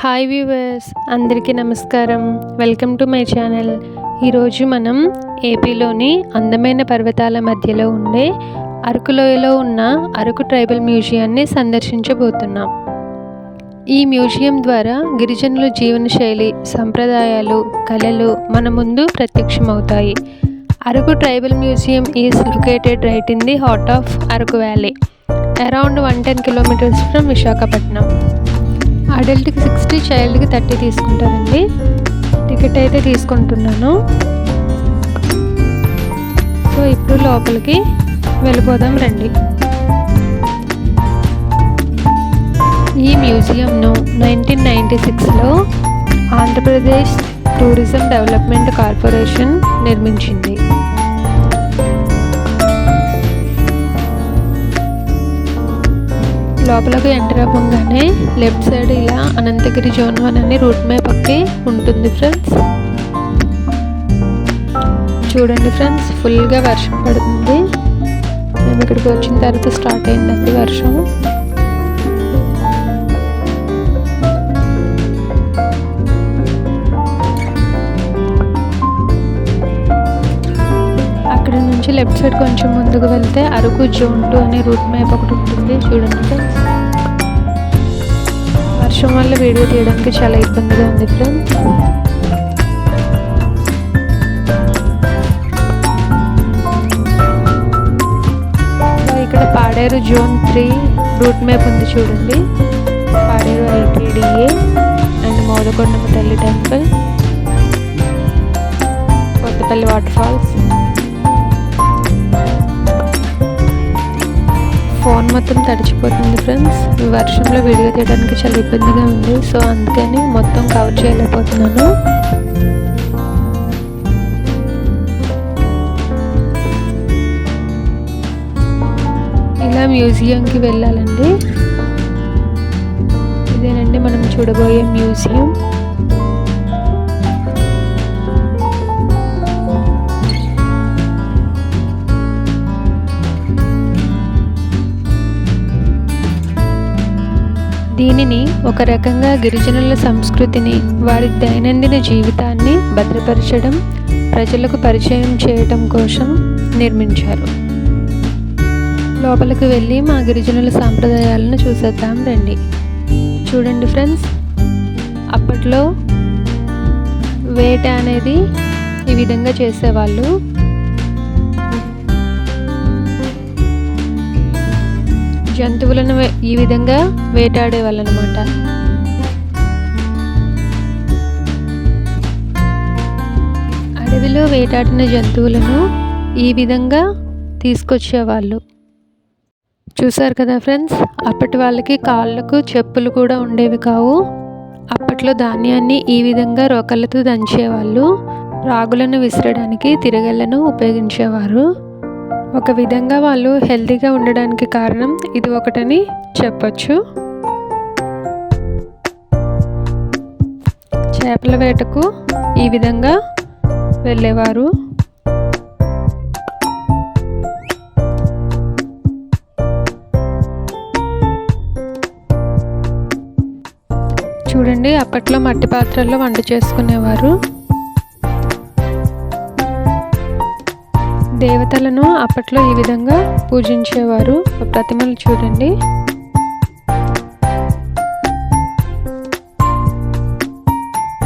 Hi viewers అందరికీ నమస్కారం. Welcome to my channel ఈరోజు మనం ఏపీలోని అందమైన పర్వతాల మధ్యలో ఉండే అరకులోయలో ఉన్న అరకు ట్రైబల్ మ్యూజియాన్ని సందర్శించబోతున్నాం. ఈ మ్యూజియం ద్వారా గిరిజనుల జీవనశైలి సంప్రదాయాలు కళలు మన ముందు ప్రత్యక్షమవుతాయి. Araku tribal museum is located right in the heart of Araku valley around one ten kilometres from Visakhapatnam అడల్ట్కి sixty చైల్డ్కి థర్టీ తీసుకుంటారండి. టికెట్ అయితే తీసుకుంటున్నాను. సో ఇప్పుడు లోపలికి వెళ్ళిపోదాం రండి. ఈ మ్యూజియంను నైన్టీన్ నైంటీ సిక్స్లో ఆంధ్రప్రదేశ్ టూరిజం డెవలప్మెంట్ కార్పొరేషన్ నిర్మించింది. లోపలకు ఎంటర్ అవ్వగానే లెఫ్ట్ సైడ్ ఇలా అనంతగిరి జోన్ వన్ అని రూట్ మ్యాప్ ఒకటి ఉంటుంది ఫ్రెండ్స్. చూడండి ఫ్రెండ్స్ ఫుల్గా వర్షం పడుతుంది. మేము ఇక్కడికి వచ్చిన తర్వాత స్టార్ట్ అయిందండి వర్షం నుంచి లెఫ్ట్ సైడ్ కొంచెం ముందుకు వెళ్తే అరకు జోన్ టూ అనే రూట్ మ్యాప్ ఒకటి ఉంటుంది. చూడండి వర్షం వల్ల వీడియో తీయడానికి చాలా ఇబ్బందిగా ఉంది ఫ్రెండ్స్. ఇక్కడ Paderu zone three route map ఉంది చూడండి. పాడేరు ఐటీడీఏ అండ్ మోదకొండమ్మ తల్లి temple Kothapalli water falls phone మొత్తం తడిచిపోతుంది ఫ్రెండ్స్. ఈ వర్షంలో వీడియో తీయడానికి చాలా ఇబ్బందిగా ఉంది. సో అందుకని మొత్తం కవర్ చేయలేకపోతున్నాను. ఇలా మ్యూజియంకి వెళ్ళాలండి. ఇదేనండి మనం చూడబోయే మ్యూజియం. దీనిని ఒక రకంగా గిరిజనుల సంస్కృతిని వారి దైనందిన జీవితాన్ని భద్రపరచడం ప్రజలకు పరిచయం చేయటం కోసం నిర్మించారు. లోపలికి వెళ్ళి మా గిరిజనుల సాంప్రదాయాలను చూసేద్దాం రండి. చూడండి ఫ్రెండ్స్ అప్పట్లో వేట అనేది ఈ విధంగా చేసేవాళ్ళు. జంతువులను ఈ విధంగా వేటాడేవాళ్ళు అనమాట అడవిలో వేటాడిన జంతువులను ఈ విధంగా తీసుకొచ్చేవాళ్ళు. చూసారు కదా ఫ్రెండ్స్ అప్పటి వాళ్ళకి కాళ్ళకు చెప్పులు కూడా ఉండేవి కావు. అప్పట్లో ధాన్యాన్ని ఈ విధంగా రోకళ్ళతో దంచేవాళ్ళు. రాగులను విసరడానికి తిరగళ్ళను ఉపయోగించేవారు. ఒక విధంగా వాళ్ళు హెల్తీగా ఉండడానికి కారణం ఇది ఒకటని చెప్పచ్చు. చేపల వేటకు ఈ విధంగా వెళ్ళేవారు. చూడండి అప్పట్లో మట్టి పాత్రల్లో వంట చేసుకునేవారు. దేవతలను అప్పట్లో ఈ విధంగా పూజించేవారు. ప్రతిమలు చూడండి.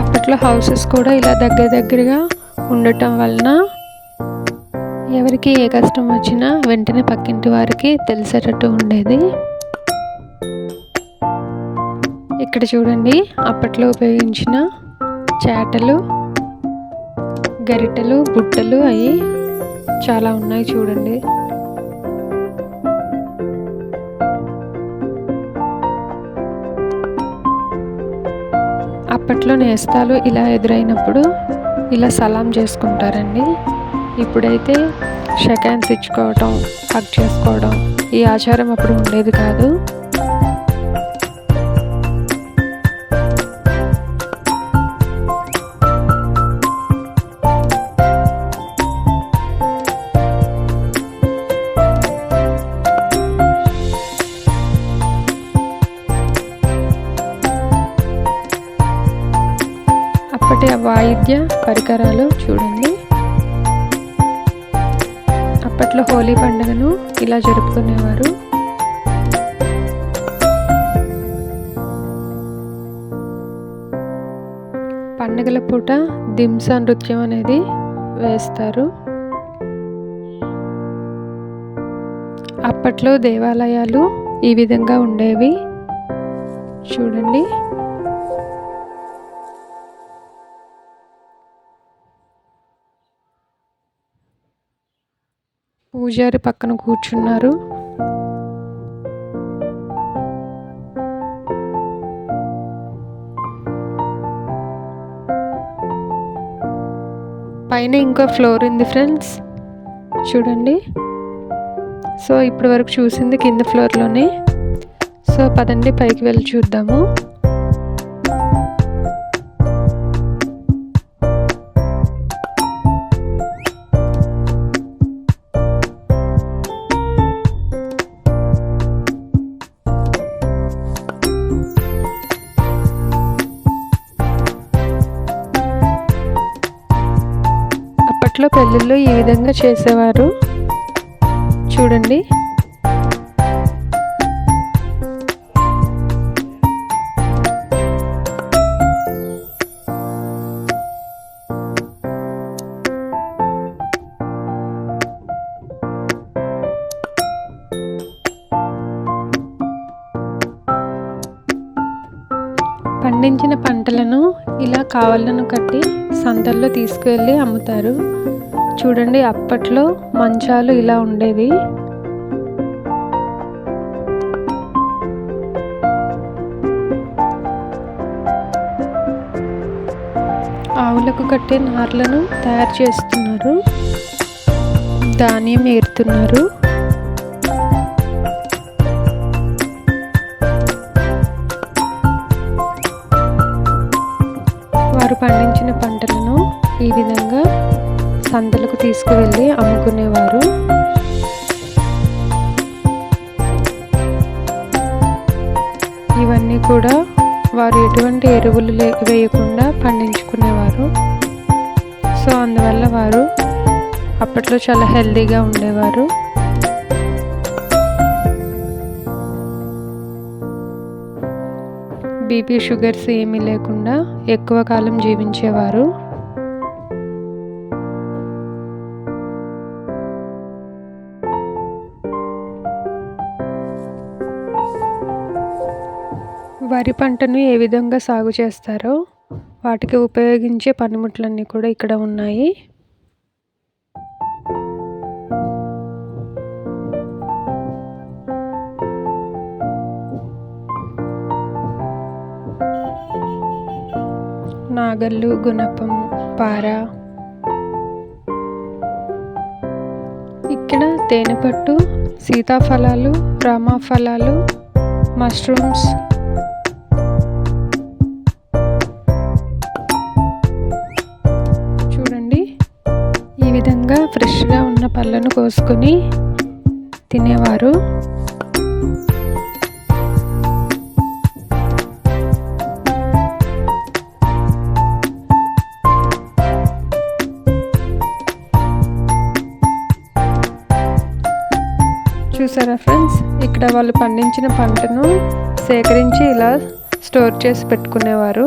అప్పట్లో హౌసెస్ కూడా ఇలా దగ్గర దగ్గరగా ఉండటం వలన ఎవరికి ఏ కష్టం వచ్చినా వెంటనే పక్కింటి వారికి తెలిసేటట్టు ఉండేది. ఇక్కడ చూడండి అప్పట్లో ఉపయోగించిన చేటలు గరిటెలు బుట్టలు అవి చాలా ఉన్నాయి చూడండి. అప్పట్లో నేస్తాలు ఇలా ఎదురైనప్పుడు ఇలా సలాం చేసుకుంటారండి. ఇప్పుడైతే షెకాన్స్ ఇచ్చుకోవటం హక్ చేసుకోవడం ఈ ఆచారం అప్పుడు ఉండేది కాదు. అప్పటి వాయిద్య పరికరాలు చూడండి. అప్పట్లో హోలీ పండుగను ఇలా జరుపుకునేవారు. పండుగల పూట దింసా నృత్యం అనేది వేస్తారు. అప్పట్లో దేవాలయాలు ఈ విధంగా ఉండేవి. చూడండి. పూజారి పక్కన కూర్చున్నారు. పైన ఇంకో ఫ్లోర్ ఉంది ఫ్రెండ్స్. చూడండి. సో ఇప్పటి వరకు చూసింది కింద ఫ్లోర్లోనే. సో పదండి పైకి వెళ్ళి చూద్దాము. పెళ్ళిళ్ళు ఈ విధంగా చేసేవారు? చూడండి. పండించిన పంటలను ఇలా కావలను కట్టి సంతల్లో తీసుకువెళ్ళి అమ్ముతారు. చూడండి అప్పట్లో మంచాలు ఇలా ఉండేవి. ఆవులకు కట్టే నార్లను తయారు చేస్తున్నారు. ధాన్యం ఏరుతున్నారు. వారు పండించిన పంటలను ఈ విధంగా సంతలకు తీసుకువెళ్ళి అమ్ముకునేవారు. ఇవన్నీ కూడా వారు ఎటువంటి ఎరువులు లే వేయకుండా పండించుకునేవారు. సో అందువల్ల వారు అప్పట్లో చాలా హెల్దీగా ఉండేవారు. బీపీ షుగర్స్ ఏమీ లేకుండా ఎక్కువ కాలం జీవించేవారు. వరి పంటను ఏ విధంగా సాగు చేస్తారో వాటికి ఉపయోగించే పనిముట్లన్నీ కూడా ఇక్కడ ఉన్నాయి. నాగళ్ళు గుణపం పార. ఇక్కడ తేనెపట్టు సీతాఫలాలు రామాఫలాలు మష్రూమ్స్ విధంగా ఫ్రెష్గా ఉన్న పళ్ళను కోసుకొని తినేవారు. చూసారా ఫ్రెండ్స్? ఇక్కడ వాళ్ళు పండించిన పంటను సేకరించి ఇలా స్టోర్ చేసి పెట్టుకునేవారు.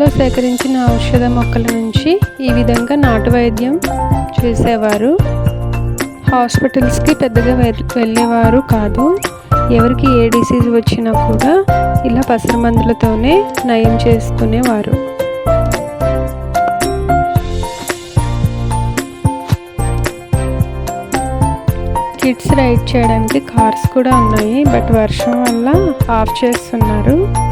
తోటలో సేకరించిన ఔషధ మొక్కల నుంచి ఈ విధంగా నాటు వైద్యం చేసేవారు. హాస్పిటల్స్కి పెద్దగా వెళ్ళేవారు కాదు. ఎవరికి ఏ డిసీజ్ వచ్చినా కూడా ఇలా పసర మందులతోనే నయం చేసుకునేవారు. కిడ్స్ రైడ్ చేయడానికి కార్స్ కూడా ఉన్నాయి. బట్ వర్షం వల్ల ఆఫ్ చేస్తున్నారు.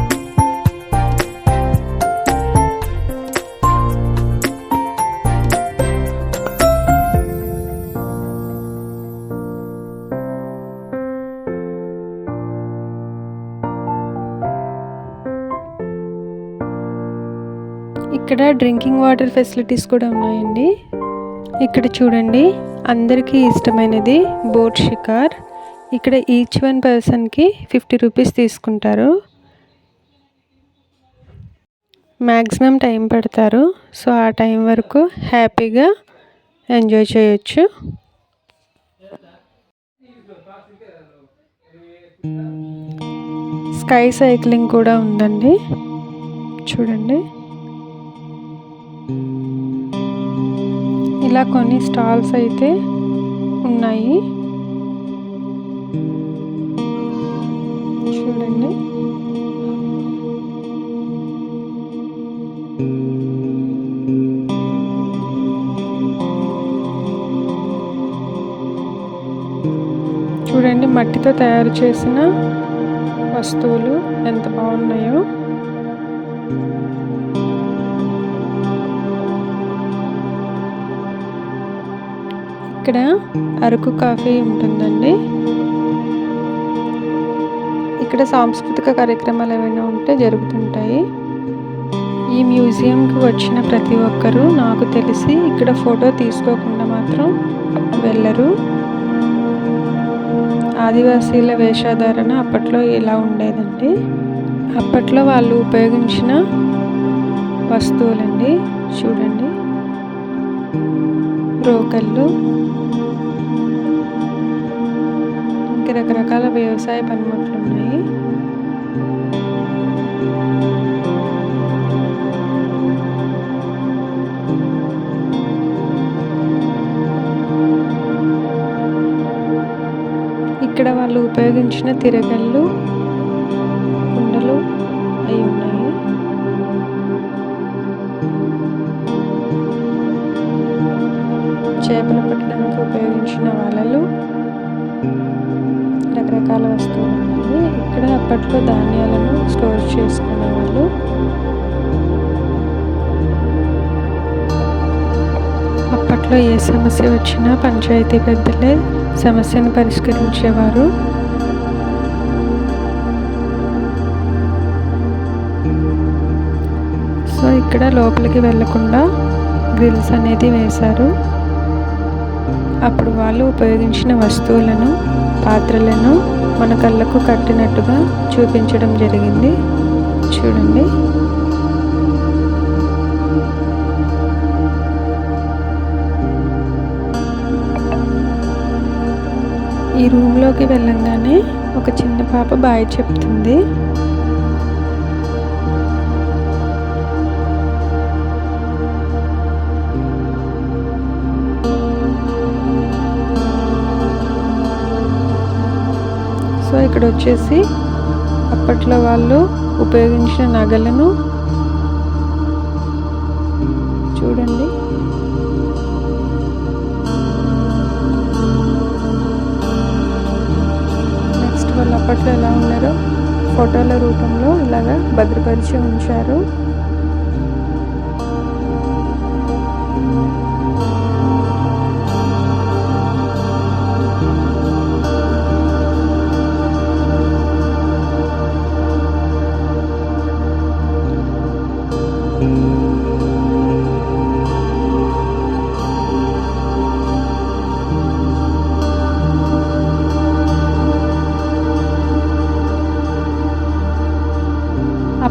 ఇక్కడ డ్రింకింగ్ వాటర్ ఫెసిలిటీస్ కూడా ఉన్నాయండి. ఇక్కడ చూడండి అందరికీ ఇష్టమైనది బోట్ షికార్. ఇక్కడ ఈచ్ వన్ పర్సన్కి ఫిఫ్టీ రూపీస్ తీసుకుంటారు. మ్యాక్సిమం టైం పెడతారు. సో ఆ టైం వరకు హ్యాపీగా ఎంజాయ్ చేయొచ్చు. స్కై సైక్లింగ్ కూడా ఉందండి. చూడండి. ఇలా కొన్ని స్టాల్స్ అయితే ఉన్నాయి. చూడండి. చూడండి మట్టితో తయారు చేసిన వస్తువులు ఎంత బాగున్నాయో. ఇక్కడ అరకు కాఫీ ఉంటుందండి. ఇక్కడ సాంస్కృతిక కార్యక్రమాలు ఏమైనా ఉంటే జరుగుతుంటాయి. ఈ మ్యూజియంకి వచ్చిన ప్రతి ఒక్కరూ నాకు తెలిసి ఇక్కడ ఫోటో తీసుకోకుండా మాత్రం వెళ్ళరు. ఆదివాసీల వేషధారణ అప్పట్లో ఇలా ఉండేదండి అప్పట్లో వాళ్ళు ఉపయోగించిన వస్తువులండి చూడండి. రోకళ్ళు ఇంకా రకరకాల వ్యవసాయ పనిముట్లు ఉన్నాయి. ఇక్కడ వాళ్ళు ఉపయోగించిన తిరగళ్ళు కుండలు అయి ఉన్నాయి. చేపలు పట్టడానికి ఉపయోగించిన వలలు. రకరకాల వస్తువులు ఉన్నాయి ఇక్కడ అప్పట్లో ధాన్యాలను స్టోర్ చేసుకునేవాళ్ళు. అప్పట్లో ఏ సమస్య వచ్చినా పంచాయతీ పెద్దలే సమస్యను పరిష్కరించేవారు. సో ఇక్కడ లోపలికి వెళ్ళకుండా గ్రిల్స్ అనేది వేశారు. అప్పుడు వాళ్ళు ఉపయోగించిన వస్తువులను పాత్రలను మన కళ్ళకు కట్టినట్టుగా చూపించడం జరిగింది. చూడండి. ఈ రూమ్లోకి వెళ్ళంగానే ఒక చిన్న పాప బాయ్ చెప్తుంది. ఇక్కడ వచ్చేసి అప్పట్లో వాళ్ళు ఉపయోగించిన నగలను చూడండి. నెక్స్ట్ వాళ్ళు అప్పట్లో ఎలా ఉన్నారో ఫోటోల రూపంలో ఇలాగా భద్రపరిచి ఉంచారు.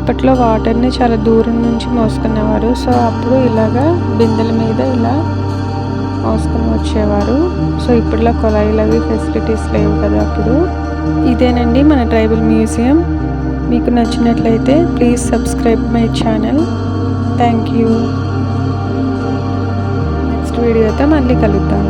అప్పట్లో వాటర్ని చాలా దూరం నుంచి మోసుకునేవారు. సో అప్పుడు ఇలాగా బిందెల మీద ఇలా మోసుకొని వచ్చేవారు. సో ఇప్పట్లో కొలాయిలు అవి ఫెసిలిటీస్ లేవు కదా అప్పుడు. ఇదేనండి మన ట్రైబల్ మ్యూజియం. మీకు నచ్చినట్లయితే please subscribe my channel. Thank you. Next వీడియోతో మళ్ళీ కలుద్దాం.